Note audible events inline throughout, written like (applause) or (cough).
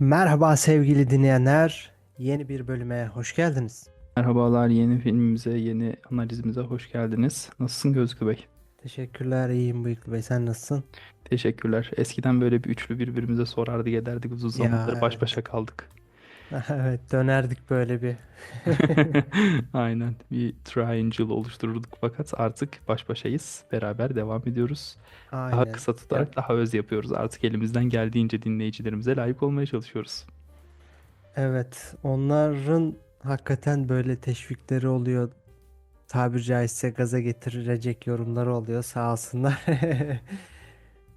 Merhaba sevgili dinleyenler. Yeni bir bölüme hoş geldiniz. Merhabalar, yeni filmimize, yeni analizimize hoş geldiniz. Nasılsın Gözgü Bey? Teşekkürler, iyiyim Bıyıklı Bey. Sen nasılsın? Teşekkürler. Eskiden böyle bir üçlü birbirimize sorardık ederdik uzun Ya zamandır baş evet. başa kaldık. (laughs) Evet, dönerdik böyle bir. (laughs) Aynen bir triangle oluştururduk fakat artık baş başayız. Beraber devam ediyoruz. Daha Aynen. kısa Ya tutarak daha öz yapıyoruz. Artık elimizden geldiğince dinleyicilerimize layık olmaya çalışıyoruz. evet, onların hakikaten böyle teşvikleri oluyor. Tabiri caizse gaza getirecek yorumları oluyor. Sağ olsunlar. (laughs)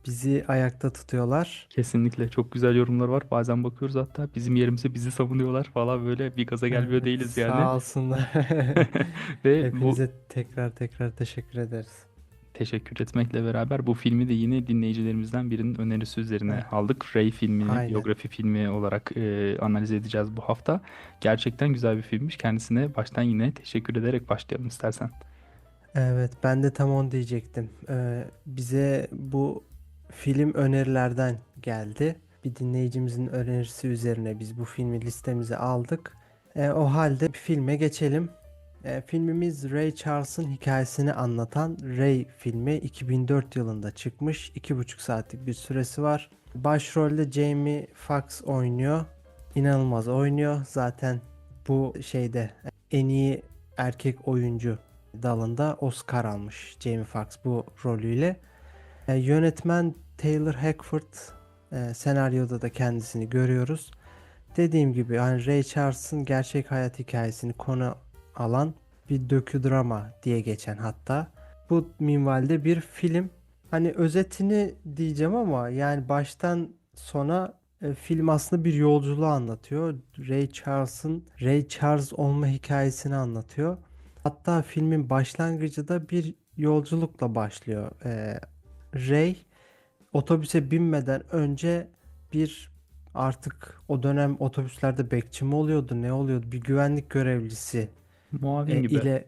Bizi ayakta tutuyorlar. Kesinlikle çok güzel yorumlar var. Bazen bakıyoruz hatta bizim yerimize bizi savunuyorlar falan böyle bir gaza gelmiyor Evet, değiliz yani. sağ olsunlar. (laughs) Ve bu Hepinize tekrar tekrar teşekkür ederiz. Teşekkür etmekle beraber bu filmi de yine dinleyicilerimizden birinin önerisi üzerine Heh, aldık. Ray filmini Aynen. biyografi filmi olarak e, analiz edeceğiz bu hafta. Gerçekten güzel bir filmmiş. Kendisine baştan yine teşekkür ederek başlayalım istersen. Evet, ben de tam onu diyecektim. Ee, bize bu film önerilerden geldi. Bir dinleyicimizin önerisi üzerine biz bu filmi listemize aldık. Ee, o halde filme geçelim. Ee, filmimiz Ray Charles'ın hikayesini anlatan Ray filmi 2004 yılında çıkmış. 2,5 saatlik bir süresi var. Başrolde Jamie Foxx oynuyor. İnanılmaz oynuyor. Zaten bu şeyde en iyi erkek oyuncu dalında Oscar almış Jamie Foxx bu rolüyle. E, yönetmen Taylor Hackford, e, senaryoda da kendisini görüyoruz. Dediğim gibi hani Ray Charles'ın gerçek hayat hikayesini konu alan bir döküdrama diye geçen hatta. Bu minvalde bir film. Hani özetini diyeceğim ama yani baştan sona e, film aslında bir yolculuğu anlatıyor. Ray Charles'ın Ray Charles olma hikayesini anlatıyor. Hatta filmin başlangıcı da bir yolculukla başlıyor. Ee, Ray otobüse binmeden önce bir artık o dönem otobüslerde bekçi mi oluyordu ne oluyordu bir güvenlik görevlisi Muavin e, gibi. ile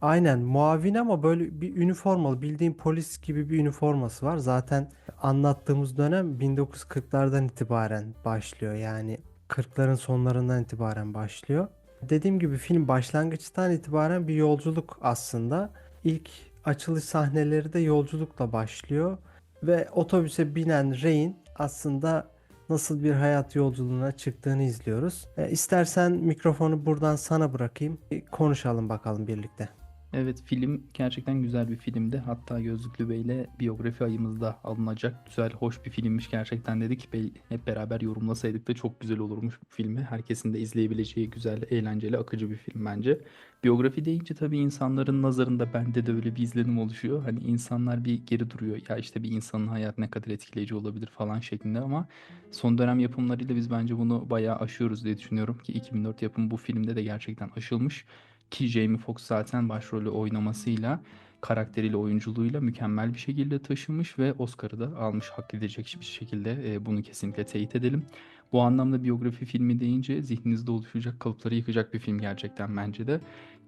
aynen muavin ama böyle bir üniformalı bildiğin polis gibi bir üniforması var. Zaten anlattığımız dönem 1940'lardan itibaren başlıyor yani 40'ların sonlarından itibaren başlıyor. Dediğim gibi film başlangıçtan itibaren bir yolculuk aslında. İlk açılış sahneleri de yolculukla başlıyor ve otobüse binen Ray'in aslında nasıl bir hayat yolculuğuna çıktığını izliyoruz. E, istersen mikrofonu buradan sana bırakayım. Konuşalım bakalım birlikte. Evet film gerçekten güzel bir filmdi. Hatta Gözlüklü Bey'le biyografi ayımızda alınacak güzel, hoş bir filmmiş gerçekten dedik. Bey, hep beraber yorumlasaydık da çok güzel olurmuş bu filmi. Herkesin de izleyebileceği güzel, eğlenceli, akıcı bir film bence. Biyografi deyince tabii insanların nazarında bende de öyle bir izlenim oluşuyor. Hani insanlar bir geri duruyor. Ya işte bir insanın hayatı ne kadar etkileyici olabilir falan şeklinde ama son dönem yapımlarıyla biz bence bunu bayağı aşıyoruz diye düşünüyorum ki 2004 yapımı bu filmde de gerçekten aşılmış. Ki Jamie Foxx zaten başrolü oynamasıyla, karakteriyle, oyunculuğuyla mükemmel bir şekilde taşımış ve Oscar'ı da almış hak edecek bir şekilde. E, bunu kesinlikle teyit edelim. Bu anlamda biyografi filmi deyince zihninizde oluşacak kalıpları yıkacak bir film gerçekten bence de.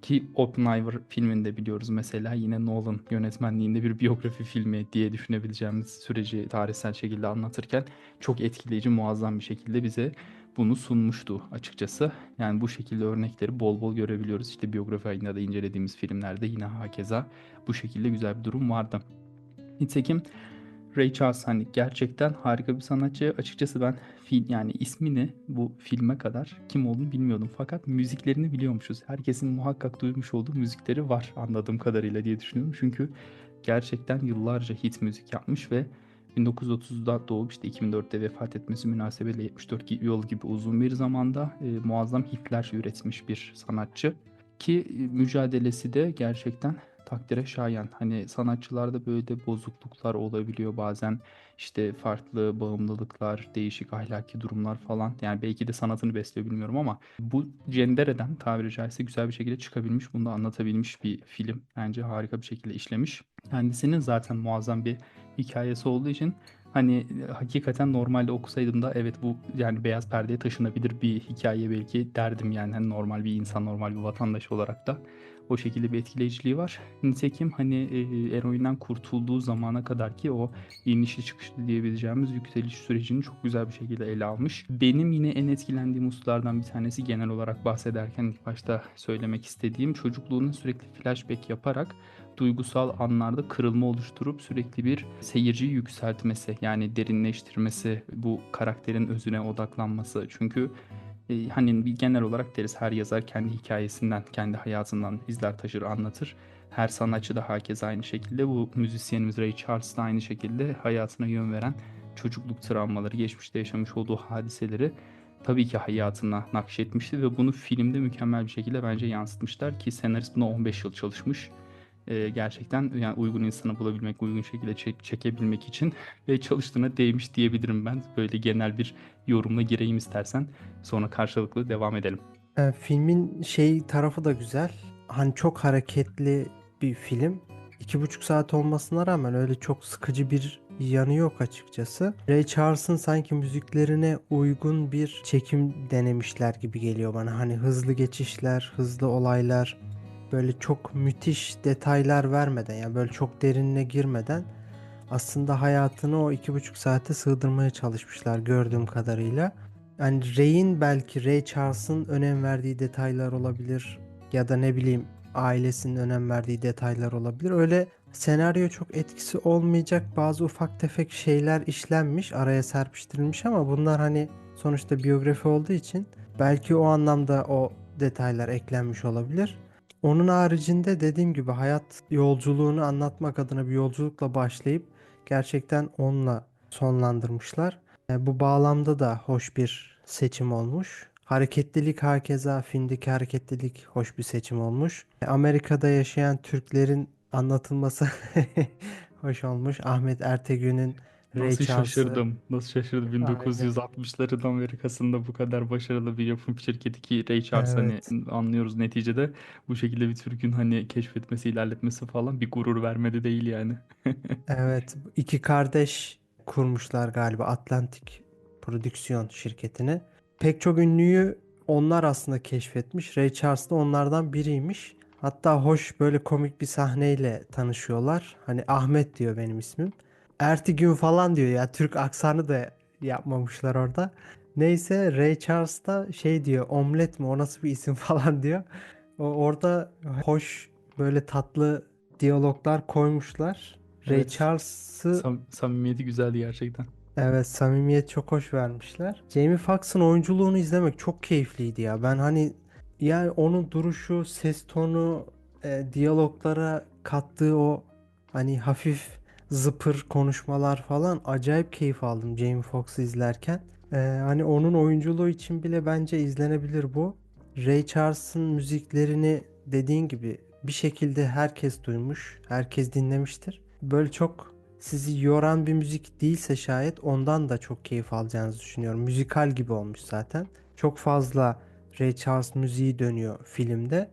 Ki Oppenheimer filminde biliyoruz mesela yine Nolan yönetmenliğinde bir biyografi filmi diye düşünebileceğimiz süreci tarihsel şekilde anlatırken çok etkileyici, muazzam bir şekilde bize bunu sunmuştu açıkçası. Yani bu şekilde örnekleri bol bol görebiliyoruz. İşte biyografi ayında da incelediğimiz filmlerde yine hakeza bu şekilde güzel bir durum vardı. Nitekim Ray Charles hani gerçekten harika bir sanatçı. Açıkçası ben film yani ismini bu filme kadar kim olduğunu bilmiyordum. Fakat müziklerini biliyormuşuz. Herkesin muhakkak duymuş olduğu müzikleri var anladığım kadarıyla diye düşünüyorum. Çünkü gerçekten yıllarca hit müzik yapmış ve 1930'da doğup işte 2004'te vefat etmesi münasebetiyle 74 yıl gibi uzun bir zamanda e, muazzam hitler üretmiş bir sanatçı. Ki e, mücadelesi de gerçekten takdire şayan. Hani sanatçılarda böyle de bozukluklar olabiliyor bazen. İşte farklı bağımlılıklar, değişik ahlaki durumlar falan. Yani belki de sanatını besliyor bilmiyorum ama bu cendereden tabiri caizse güzel bir şekilde çıkabilmiş. Bunu da anlatabilmiş bir film. Bence harika bir şekilde işlemiş. Kendisinin zaten muazzam bir hikayesi olduğu için hani hakikaten normalde okusaydım da evet bu yani beyaz perdeye taşınabilir bir hikaye belki derdim yani hani normal bir insan normal bir vatandaş olarak da O şekilde bir etkileyiciliği var. Nitekim hani e, eroinden kurtulduğu zamana kadar ki o inişli çıkışlı diyebileceğimiz yükseliş sürecini çok güzel bir şekilde ele almış. Benim yine en etkilendiğim hususlardan bir tanesi genel olarak bahsederken ilk başta söylemek istediğim çocukluğunun sürekli flashback yaparak duygusal anlarda kırılma oluşturup sürekli bir seyirciyi yükseltmesi yani derinleştirmesi bu karakterin özüne odaklanması. Çünkü e, hani genel olarak deriz her yazar kendi hikayesinden kendi hayatından izler taşır anlatır. Her sanatçı da hakeza aynı şekilde. Bu müzisyenimiz Ray Charles da aynı şekilde hayatına yön veren çocukluk travmaları geçmişte yaşamış olduğu hadiseleri tabii ki hayatına nakşetmişti ve bunu filmde mükemmel bir şekilde bence yansıtmışlar ki senarist buna 15 yıl çalışmış e, gerçekten yani uygun insanı bulabilmek, uygun şekilde çek- çekebilmek için (laughs) ve çalıştığına değmiş diyebilirim ben. Böyle genel bir yorumla gireyim istersen. Sonra karşılıklı devam edelim. E, filmin şey tarafı da güzel. Hani çok hareketli bir film. İki buçuk saat olmasına rağmen öyle çok sıkıcı bir yanı yok açıkçası. Ray Charles'ın sanki müziklerine uygun bir çekim denemişler gibi geliyor bana. Hani hızlı geçişler, hızlı olaylar, böyle çok müthiş detaylar vermeden yani böyle çok derinine girmeden aslında hayatını o iki buçuk saate sığdırmaya çalışmışlar gördüğüm kadarıyla. Yani Ray'in belki Ray Charles'ın önem verdiği detaylar olabilir ya da ne bileyim ailesinin önem verdiği detaylar olabilir. Öyle senaryo çok etkisi olmayacak bazı ufak tefek şeyler işlenmiş, araya serpiştirilmiş ama bunlar hani sonuçta biyografi olduğu için belki o anlamda o detaylar eklenmiş olabilir. Onun haricinde dediğim gibi hayat yolculuğunu anlatmak adına bir yolculukla başlayıp gerçekten onunla sonlandırmışlar. E, bu bağlamda da hoş bir seçim olmuş. Hareketlilik hakeza filmdeki hareketlilik hoş bir seçim olmuş. E, Amerika'da yaşayan Türklerin anlatılması (laughs) hoş olmuş. Ahmet Ertegün'ün Ray Nasıl Charles'ı şaşırdım. Nasıl şaşırdım. Aynen. 1960'ların Amerikasında bu kadar başarılı bir yapım şirketi ki Ray Charles hani Evet. anlıyoruz neticede bu şekilde bir Türk'ün hani keşfetmesi, ilerletmesi falan bir gurur vermedi değil yani. (laughs) Evet, iki kardeş kurmuşlar galiba Atlantik Prodüksiyon şirketini. Pek çok ünlüyü onlar aslında keşfetmiş. Ray Charles da onlardan biriymiş. Hatta hoş böyle komik bir sahneyle tanışıyorlar. Hani Ahmet diyor benim ismim. Ertigün falan diyor ya. Türk aksanı da yapmamışlar orada. Neyse Ray Charles da şey diyor omlet mi o nasıl bir isim (laughs) falan diyor. O, orada hoş böyle tatlı diyaloglar koymuşlar. Ray Evet. Charles'ı Sam- samimiyeti güzeldi gerçekten. evet samimiyet çok hoş vermişler. Jamie Foxx'ın oyunculuğunu izlemek çok keyifliydi ya. Ben hani yani onun duruşu, ses tonu, e, diyaloglara kattığı o hani hafif zıpır konuşmalar falan acayip keyif aldım Jamie Foxx'ı izlerken. E, hani onun oyunculuğu için bile bence izlenebilir bu. Ray Charles'ın müziklerini dediğin gibi bir şekilde herkes duymuş, herkes dinlemiştir. Böyle çok sizi yoran bir müzik değilse şayet ondan da çok keyif alacağınızı düşünüyorum. Müzikal gibi olmuş zaten. Çok fazla Ray Charles müziği dönüyor filmde.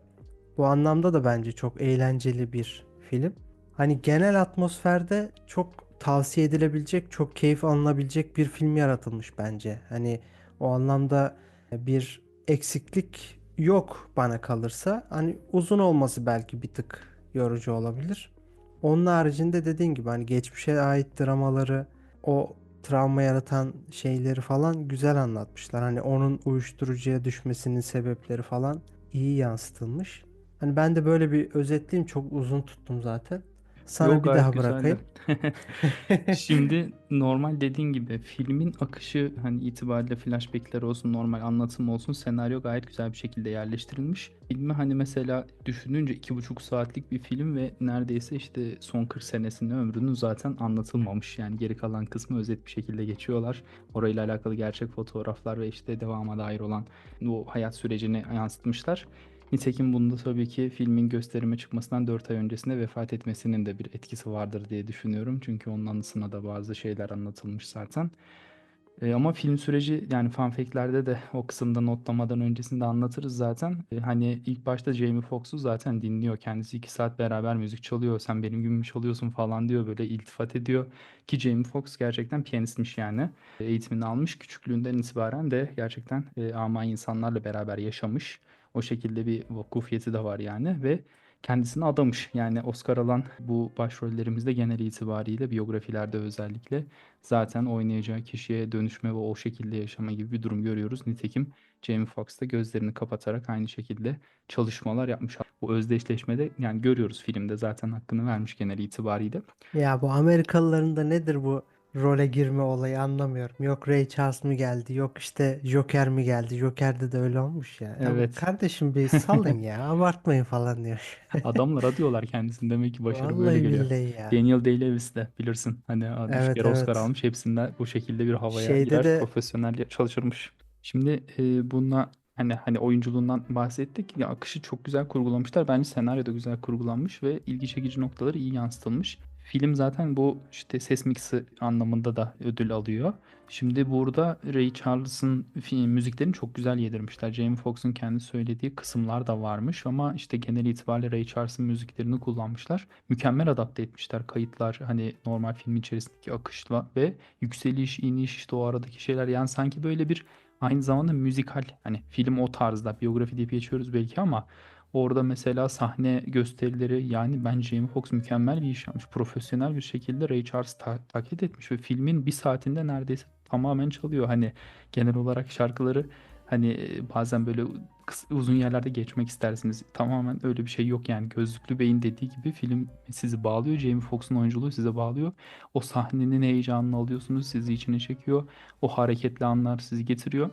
Bu anlamda da bence çok eğlenceli bir film. Hani genel atmosferde çok tavsiye edilebilecek, çok keyif alınabilecek bir film yaratılmış bence. Hani o anlamda bir eksiklik yok bana kalırsa. Hani uzun olması belki bir tık yorucu olabilir. Onun haricinde dediğin gibi hani geçmişe ait dramaları, o travma yaratan şeyleri falan güzel anlatmışlar. Hani onun uyuşturucuya düşmesinin sebepleri falan iyi yansıtılmış. Hani ben de böyle bir özetleyeyim çok uzun tuttum zaten. Sana Yok bir daha bırakayım. (laughs) Şimdi normal dediğin gibi filmin akışı hani itibariyle flashbackler olsun normal anlatım olsun senaryo gayet güzel bir şekilde yerleştirilmiş. Filmi hani mesela düşününce iki buçuk saatlik bir film ve neredeyse işte son 40 senesinin ömrünün zaten anlatılmamış. Yani geri kalan kısmı özet bir şekilde geçiyorlar. Orayla alakalı gerçek fotoğraflar ve işte devama dair olan o hayat sürecini yansıtmışlar. Nitekim bunda tabii ki filmin gösterime çıkmasından 4 ay öncesinde vefat etmesinin de bir etkisi vardır diye düşünüyorum. Çünkü onun anısına da bazı şeyler anlatılmış zaten. E, ama film süreci yani fun fact'lerde de o kısımda notlamadan öncesinde anlatırız zaten. E, hani ilk başta Jamie Foxx'u zaten dinliyor. Kendisi 2 saat beraber müzik çalıyor. Sen benim gibi mi çalıyorsun falan diyor. Böyle iltifat ediyor. Ki Jamie Foxx gerçekten piyanistmiş yani. E, eğitimini almış. Küçüklüğünden itibaren de gerçekten e, ama insanlarla beraber yaşamış. O şekilde bir vakufiyeti de var yani ve kendisini adamış. Yani Oscar alan bu başrollerimizde genel itibariyle biyografilerde özellikle zaten oynayacağı kişiye dönüşme ve o şekilde yaşama gibi bir durum görüyoruz. Nitekim Jamie Foxx da gözlerini kapatarak aynı şekilde çalışmalar yapmış. Bu özdeşleşmede yani görüyoruz filmde zaten hakkını vermiş genel itibariyle. Ya bu Amerikalıların da nedir bu role girme olayı anlamıyorum. Yok Ray Charles mı geldi, yok işte Joker mi geldi. Joker'de de öyle olmuş ya. Evet. kardeşim bir salın ya, (laughs) abartmayın falan diyor. Adamlar adıyorlar kendisini. Demek ki başarı böyle Vallahi geliyor. billahi ya. Daniel Day-Lewis de bilirsin. Hani üç Evet kere Oscar evet. almış. Hepsinde bu şekilde bir havaya Şeyde girer. de Profesyonel çalışırmış. Şimdi e, bununla hani hani oyunculuğundan bahsettik. Ya akışı çok güzel kurgulamışlar. Bence senaryo da güzel kurgulanmış ve ilgi çekici noktaları iyi yansıtılmış. Film zaten bu işte ses mixi anlamında da ödül alıyor. Şimdi burada Ray Charles'ın müziklerini çok güzel yedirmişler. Jamie Foxx'un kendi söylediği kısımlar da varmış ama işte genel itibariyle Ray Charles'ın müziklerini kullanmışlar. Mükemmel adapte etmişler kayıtlar hani normal film içerisindeki akışla ve yükseliş, iniş işte o aradaki şeyler yani sanki böyle bir aynı zamanda müzikal hani film o tarzda biyografi deyip geçiyoruz belki ama orada mesela sahne gösterileri yani bence Jamie Foxx mükemmel bir iş yapmış. Profesyonel bir şekilde Ray Charles ta- taklit etmiş ve filmin bir saatinde neredeyse tamamen çalıyor. Hani genel olarak şarkıları hani e, bazen böyle uzun yerlerde geçmek istersiniz. Tamamen öyle bir şey yok yani. Gözlüklü Bey'in dediği gibi film sizi bağlıyor. Jamie Foxx'un oyunculuğu size bağlıyor. O sahnenin heyecanını alıyorsunuz, sizi içine çekiyor. O hareketli anlar sizi getiriyor.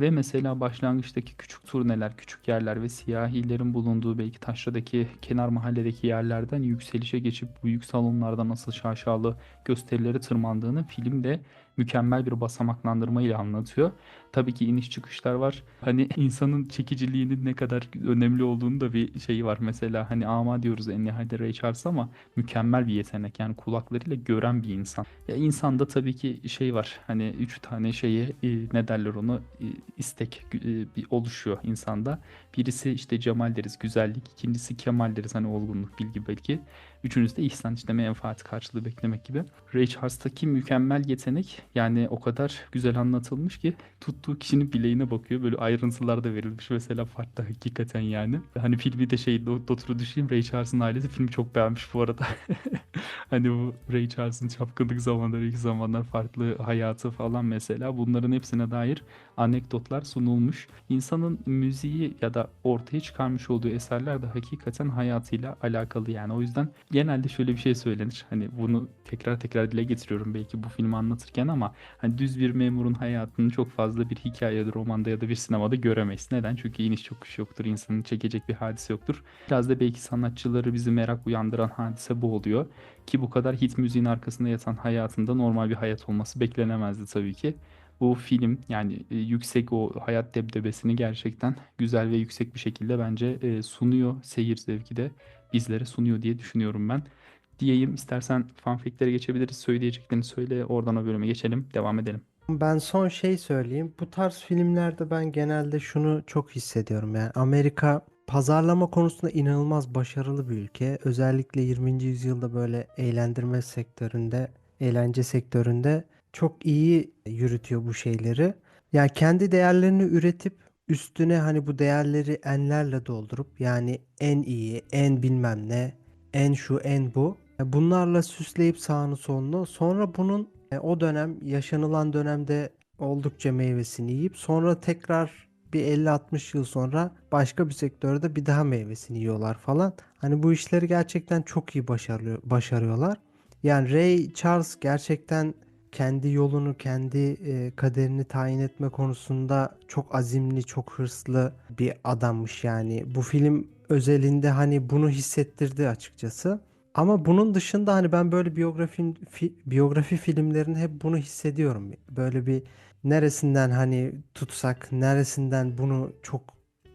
Ve mesela başlangıçtaki küçük turneler, küçük yerler ve siyahilerin bulunduğu belki taşradaki kenar mahalledeki yerlerden yükselişe geçip büyük salonlarda nasıl şaşalı gösterileri tırmandığını filmde mükemmel bir basamaklandırma ile anlatıyor. Tabii ki iniş çıkışlar var. Hani insanın çekiciliğinin ne kadar önemli olduğunu da bir şeyi var. Mesela hani ama diyoruz en nihayetinde Ray Charles ama mükemmel bir yetenek. Yani kulaklarıyla gören bir insan. Ya insanda tabii ki şey var. Hani üç tane şeyi e, ne derler onu e, istek e, bir oluşuyor insanda. Birisi işte cemal deriz, güzellik. İkincisi kemal deriz hani olgunluk, bilgi belki. Üçüncüsü de ihsan işte menfaat karşılığı beklemek gibi. Ray Charles'taki mükemmel yetenek yani o kadar güzel anlatılmış ki tuttuğu kişinin bileğine bakıyor. Böyle ayrıntılar da verilmiş mesela farklı hakikaten yani. Hani filmi de şey Dotter'ı düşeyim Ray Charles'ın ailesi filmi çok beğenmiş bu arada. (laughs) Hani bu Ray Charles'ın çapkınlık zamanları, ilk zamanlar farklı hayatı falan mesela bunların hepsine dair anekdotlar sunulmuş. İnsanın müziği ya da ortaya çıkarmış olduğu eserler de hakikaten hayatıyla alakalı yani. O yüzden genelde şöyle bir şey söylenir. Hani bunu tekrar tekrar dile getiriyorum belki bu filmi anlatırken ama hani düz bir memurun hayatını çok fazla bir hikayede, romanda ya da bir sinemada göremeyiz. Neden? Çünkü iniş çıkış yoktur. insanın çekecek bir hadise yoktur. Biraz da belki sanatçıları bizi merak uyandıran hadise bu oluyor. Ki bu kadar hit müziğin arkasında yatan hayatında normal bir hayat olması beklenemezdi tabii ki. Bu film yani e, yüksek o hayat debdebesini gerçekten güzel ve yüksek bir şekilde bence e, sunuyor. Seyir zevki de bizlere sunuyor diye düşünüyorum ben. Diyeyim istersen fanficlere geçebiliriz. Söyleyeceklerini söyle oradan o bölüme geçelim. Devam edelim. Ben son şey söyleyeyim. Bu tarz filmlerde ben genelde şunu çok hissediyorum. Yani Amerika pazarlama konusunda inanılmaz başarılı bir ülke. Özellikle 20. yüzyılda böyle eğlendirme sektöründe, eğlence sektöründe çok iyi yürütüyor bu şeyleri. Yani kendi değerlerini üretip üstüne hani bu değerleri enlerle doldurup yani en iyi, en bilmem ne, en şu, en bu. Bunlarla süsleyip sağını solunu sonra bunun e, o dönem yaşanılan dönemde oldukça meyvesini yiyip sonra tekrar bir 50-60 yıl sonra başka bir sektörde bir daha meyvesini yiyorlar falan. Hani bu işleri gerçekten çok iyi başarıyor, başarıyorlar. Yani Ray Charles gerçekten kendi yolunu, kendi e, kaderini tayin etme konusunda çok azimli, çok hırslı bir adammış yani. Bu film özelinde hani bunu hissettirdi açıkçası. Ama bunun dışında hani ben böyle biyografi fi- biyografi filmlerinde hep bunu hissediyorum. Böyle bir neresinden hani tutsak, neresinden bunu çok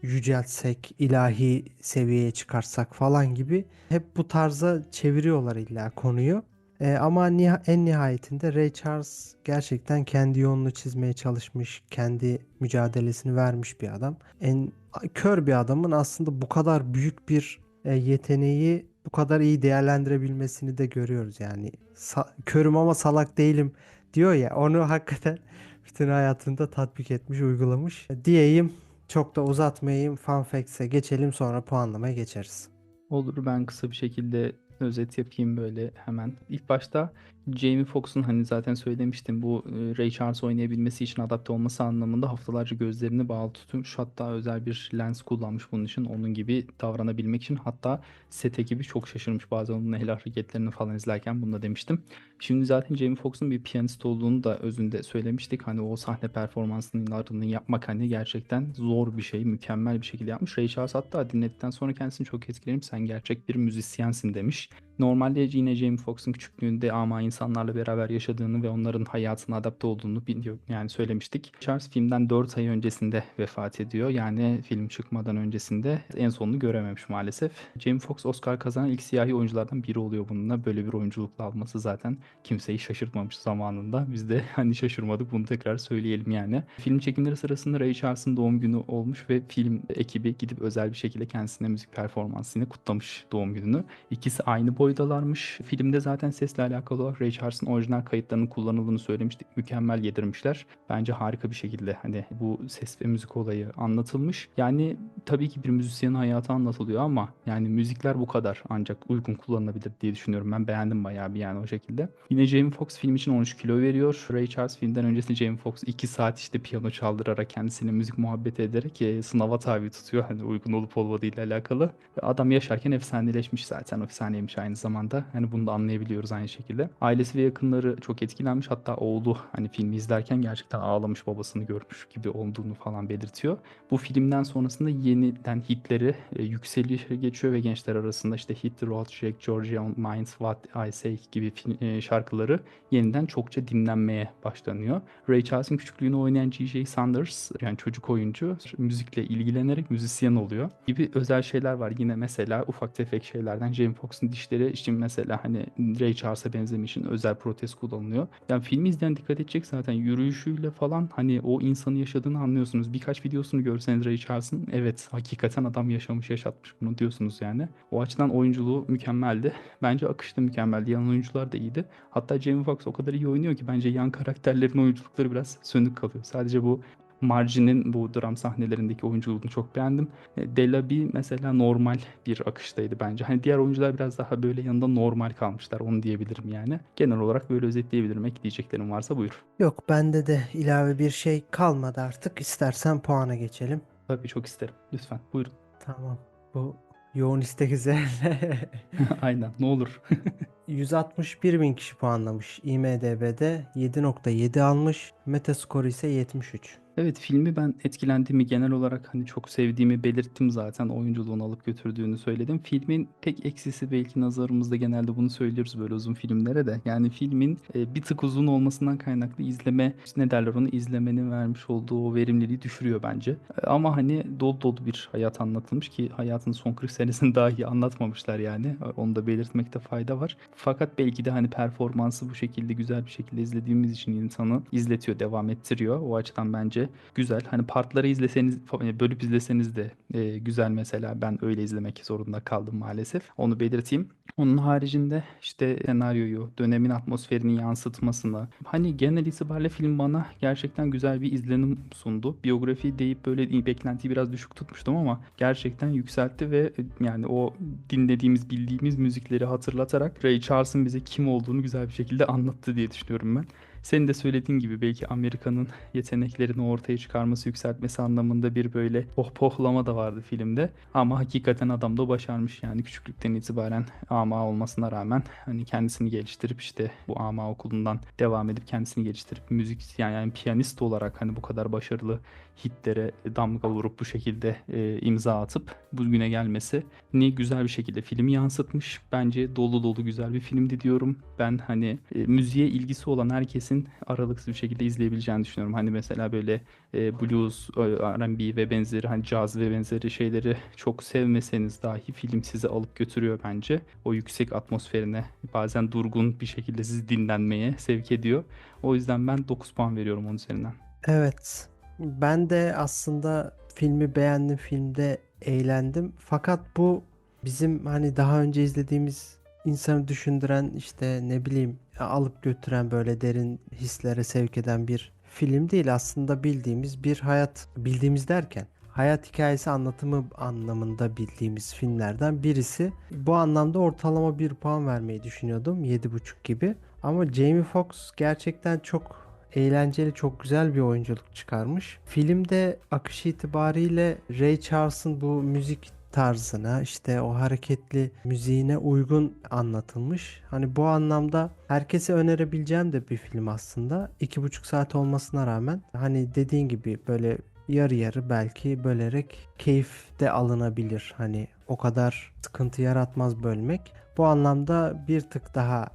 yüceltsek, ilahi seviyeye çıkarsak falan gibi hep bu tarza çeviriyorlar illa konuyu. Ee, ama niha- en nihayetinde Ray Charles gerçekten kendi yolunu çizmeye çalışmış, kendi mücadelesini vermiş bir adam. En kör bir adamın aslında bu kadar büyük bir e, yeteneği bu kadar iyi değerlendirebilmesini de görüyoruz yani. Sa- körüm ama salak değilim diyor ya onu hakikaten (laughs) bütün hayatında tatbik etmiş, uygulamış. Diyeyim çok da uzatmayayım. Fun facts'e geçelim sonra puanlamaya geçeriz. Olur ben kısa bir şekilde özet yapayım böyle hemen. İlk başta Jamie Foxx'un hani zaten söylemiştim bu e, Ray Charles oynayabilmesi için adapte olması anlamında haftalarca gözlerini bağlı tutmuş. Hatta özel bir lens kullanmış bunun için. Onun gibi davranabilmek için. Hatta set ekibi çok şaşırmış bazen onun el hareketlerini falan izlerken bunu da demiştim. Şimdi zaten Jamie Foxx'un bir piyanist olduğunu da özünde söylemiştik. Hani o sahne performansının ardını yapmak hani gerçekten zor bir şey. Mükemmel bir şekilde yapmış. Ray Charles hatta dinledikten sonra kendisini çok etkilenip sen gerçek bir müzisyensin demiş. Normalde yine Jamie Foxx'un küçüklüğünde ama insanlarla beraber yaşadığını ve onların hayatına adapte olduğunu biliyor, yani söylemiştik. Charles filmden 4 ay öncesinde vefat ediyor. Yani film çıkmadan öncesinde en sonunu görememiş maalesef. Jamie Foxx Oscar kazanan ilk siyahi oyunculardan biri oluyor bununla. Böyle bir oyunculukla alması zaten kimseyi şaşırtmamış zamanında. Biz de (laughs) hani şaşırmadık bunu tekrar söyleyelim yani. Film çekimleri sırasında Ray Charles'ın doğum günü olmuş ve film ekibi gidip özel bir şekilde kendisine müzik performansını kutlamış doğum gününü. İkisi aynı boydalarmış. Filmde zaten sesle alakalı olarak Ray Charles'ın orijinal kayıtlarının kullanıldığını söylemiştik. Mükemmel yedirmişler. Bence harika bir şekilde hani bu ses ve müzik olayı anlatılmış. Yani tabii ki bir müzisyenin hayatı anlatılıyor ama yani müzikler bu kadar ancak uygun kullanılabilir diye düşünüyorum. Ben beğendim bayağı bir yani o şekilde. Yine Jamie Foxx film için 13 kilo veriyor. Ray Charles filmden öncesinde Jamie Foxx 2 saat işte piyano çaldırarak kendisine müzik muhabbet ederek e, sınava tabi tutuyor. Hani uygun olup olmadığıyla alakalı. Adam yaşarken efsaneleşmiş zaten. Efsaneymiş aynı zamanda. Hani bunu da anlayabiliyoruz aynı şekilde. Ailesi ve yakınları çok etkilenmiş. Hatta oğlu hani filmi izlerken gerçekten ağlamış babasını görmüş gibi olduğunu falan belirtiyor. Bu filmden sonrasında yeniden hitleri e, yükselişe geçiyor ve gençler arasında işte Hit the Road Jack, Georgia on Minds, What I Say gibi film, e, şarkıları yeniden çokça dinlenmeye başlanıyor. Ray Charles'ın küçüklüğünü oynayan G.J. Sanders yani çocuk oyuncu müzikle ilgilenerek müzisyen oluyor gibi özel şeyler var. Yine mesela ufak tefek şeylerden Jamie Foxx'un dişleri için mesela hani Ray Charles'a benzemiş için özel protez kullanılıyor. Yani filmi izleyen dikkat edecek zaten yürüyüşüyle falan hani o insanı yaşadığını anlıyorsunuz. Birkaç videosunu görseniz Ray Charles'ın evet hakikaten adam yaşamış yaşatmış bunu diyorsunuz yani. O açıdan oyunculuğu mükemmeldi. Bence akış da mükemmeldi. Yan oyuncular da iyiydi. Hatta Jamie Foxx o kadar iyi oynuyor ki bence yan karakterlerin oyunculukları biraz sönük kalıyor. Sadece bu Marjin'in bu dram sahnelerindeki oyunculuğunu çok beğendim. E, Delaby mesela normal bir akıştaydı bence. Hani diğer oyuncular biraz daha böyle yanında normal kalmışlar onu diyebilirim yani. Genel olarak böyle özetleyebilirim. Ekleyeceklerim varsa buyur. Yok bende de ilave bir şey kalmadı artık. İstersen puana geçelim. Tabii çok isterim. Lütfen buyurun. Tamam. Bu yoğun istek üzerine (laughs) Aynen ne olur. (laughs) 161 bin kişi puanlamış. IMDB'de 7.7 almış. Metascore ise 73. Evet filmi ben etkilendiğimi genel olarak hani çok sevdiğimi belirttim zaten oyunculuğunu alıp götürdüğünü söyledim. Filmin tek eksisi belki nazarımızda genelde bunu söylüyoruz böyle uzun filmlere de. Yani filmin e, bir tık uzun olmasından kaynaklı izleme ne derler onu izlemenin vermiş olduğu o verimliliği düşürüyor bence. E, ama hani dolu dolu bir hayat anlatılmış ki hayatın son 40 senesini (laughs) dahi anlatmamışlar yani. E, Onu da belirtmekte fayda var. Fakat belki de hani performansı bu şekilde güzel bir şekilde izlediğimiz için insanı izletiyor, devam ettiriyor. O açıdan bence güzel. Hani partları izleseniz, fa- bölüp izleseniz de e, güzel mesela. Ben öyle izlemek zorunda kaldım maalesef. Onu belirteyim. Onun haricinde işte senaryoyu, dönemin atmosferini yansıtmasını, hani genel itibariyle film bana gerçekten güzel bir izlenim sundu. Biyografi deyip böyle beklentiyi biraz düşük tutmuştum ama gerçekten yükseltti ve e, yani o dinlediğimiz, bildiğimiz müzikleri hatırlatarak Ray Charles'ın bize kim olduğunu güzel bir şekilde anlattı diye düşünüyorum ben. Senin de söylediğin gibi belki Amerika'nın yeteneklerini ortaya çıkarması, yükseltmesi anlamında bir böyle pohpohlama da vardı filmde. Ama hakikaten adam da başarmış yani küçüklükten itibaren ama olmasına rağmen hani kendisini geliştirip işte bu ama okulundan devam edip kendisini geliştirip müzik yani, yani piyanist olarak hani bu kadar başarılı hitlere damga vurup bu şekilde e, imza atıp bugüne gelmesi ne güzel bir şekilde filmi yansıtmış. Bence dolu dolu güzel bir filmdi diyorum. Ben hani e, müziğe ilgisi olan herkesin aralıksız bir şekilde izleyebileceğini düşünüyorum. Hani mesela böyle e, blues, e, R&B ve benzeri hani caz ve benzeri şeyleri çok sevmeseniz dahi film sizi alıp götürüyor bence. O yüksek atmosferine bazen durgun bir şekilde sizi dinlenmeye sevk ediyor. O yüzden ben 9 puan veriyorum onun üzerinden. Evet. Ben de aslında filmi beğendim. Filmde eğlendim. Fakat bu bizim hani daha önce izlediğimiz insanı düşündüren işte ne bileyim alıp götüren böyle derin hislere sevk eden bir film değil. Aslında bildiğimiz bir hayat. Bildiğimiz derken hayat hikayesi anlatımı anlamında bildiğimiz filmlerden birisi. Bu anlamda ortalama bir puan vermeyi düşünüyordum. 7.5 gibi. Ama Jamie Foxx gerçekten çok eğlenceli, çok güzel bir oyunculuk çıkarmış. Filmde akış itibariyle Ray Charles'ın bu müzik tarzına işte o hareketli müziğine uygun anlatılmış. Hani bu anlamda herkese önerebileceğim de bir film aslında. İki buçuk saat olmasına rağmen hani dediğin gibi böyle yarı yarı belki bölerek keyif de alınabilir. Hani o kadar sıkıntı yaratmaz bölmek. Bu anlamda bir tık daha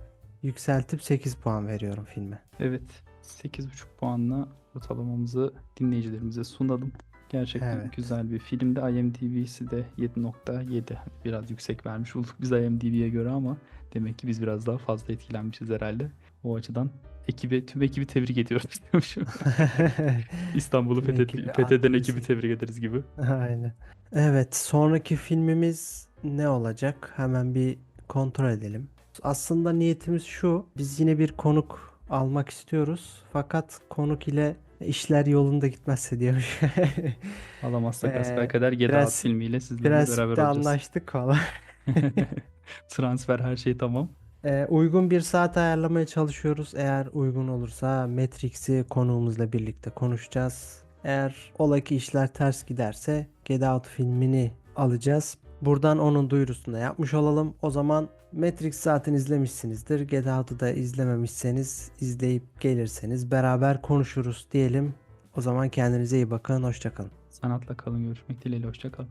yükseltip 8 puan veriyorum filme. Evet 8.5 puanla ortalamamızı dinleyicilerimize sunalım. Gerçekten Evet. güzel bir filmdi. IMDb'si de 7.7. Hani Biraz yüksek vermiş olduk biz IMDb'ye göre ama demek ki biz biraz daha fazla etkilenmişiz herhalde. O açıdan ekibi, tüm ekibi tebrik ediyoruz (laughs) diyormuşum. (laughs) İstanbul'u fethed- fetheden ekibi tebrik ederiz gibi. Aynen. Evet, sonraki filmimiz ne olacak? Hemen bir kontrol edelim. Aslında niyetimiz şu. Biz yine bir konuk almak istiyoruz. Fakat konuk ile işler yolunda gitmezse diyormuş. (laughs) Alamazsak Ee, asbelkader Get Out prens- filmiyle sizlerle beraber Prensipte olacağız. anlaştık falan. (laughs) Transfer her şey tamam. Ee, uygun bir saat ayarlamaya çalışıyoruz. Eğer uygun olursa Matrix'i konuğumuzla birlikte konuşacağız. Eğer ola ki işler ters giderse Get Out filmini alacağız. Buradan onun duyurusunu da yapmış olalım. O zaman Matrix zaten izlemişsinizdir. Get Out'u da izlememişseniz izleyip gelirseniz beraber konuşuruz diyelim. O zaman kendinize iyi bakın. Hoşçakalın. Sanatla kalın görüşmek dileğiyle hoşça kalın.